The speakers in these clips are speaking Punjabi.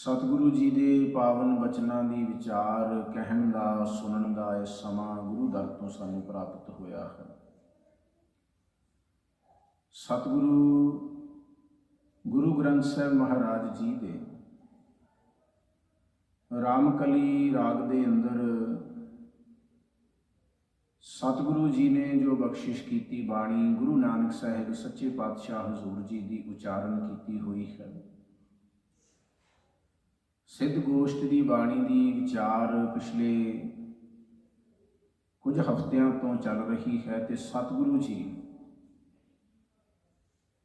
ਸਤਿਗੁਰੂ ਜੀ ਦੇ ਪਾਵਨ ਬਚਨਾਂ ਦੀ ਵਿਚਾਰ, ਕਹਿਣ ਦਾ, ਸੁਣਨ ਦਾ ਇਹ ਸਮਾਂ ਗੁਰੂ ਦਰ ਤੋਂ ਸਾਨੂੰ ਪ੍ਰਾਪਤ ਹੋਇਆ ਹੈ। ਸਤਿਗੁਰੂ ਗੁਰੂ ਗ੍ਰੰਥ ਸਾਹਿਬ ਮਹਾਰਾਜ ਜੀ ਦੇ ਰਾਮਕਲੀ ਰਾਗ ਦੇ ਅੰਦਰ ਸਤਿਗੁਰੂ ਜੀ ਨੇ ਜੋ ਬਖਸ਼ਿਸ਼ ਕੀਤੀ ਬਾਣੀ ਗੁਰੂ ਨਾਨਕ ਸਾਹਿਬ ਸੱਚੇ ਪਾਤਸ਼ਾਹ ਹਜ਼ੂਰ ਜੀ ਦੀ ਉਚਾਰਨ ਕੀਤੀ ਹੋਈ ਹੈ। ਸਿੱਧ ਗੋਸ਼ਟ ਦੀ ਬਾਣੀ ਦੀ ਵਿਚਾਰ ਪਿਛਲੇ ਕੁਝ ਹਫ਼ਤਿਆਂ ਤੋਂ ਚੱਲ ਰਹੀ ਹੈ ਤੇ ਸਤਿਗੁਰੂ ਜੀ,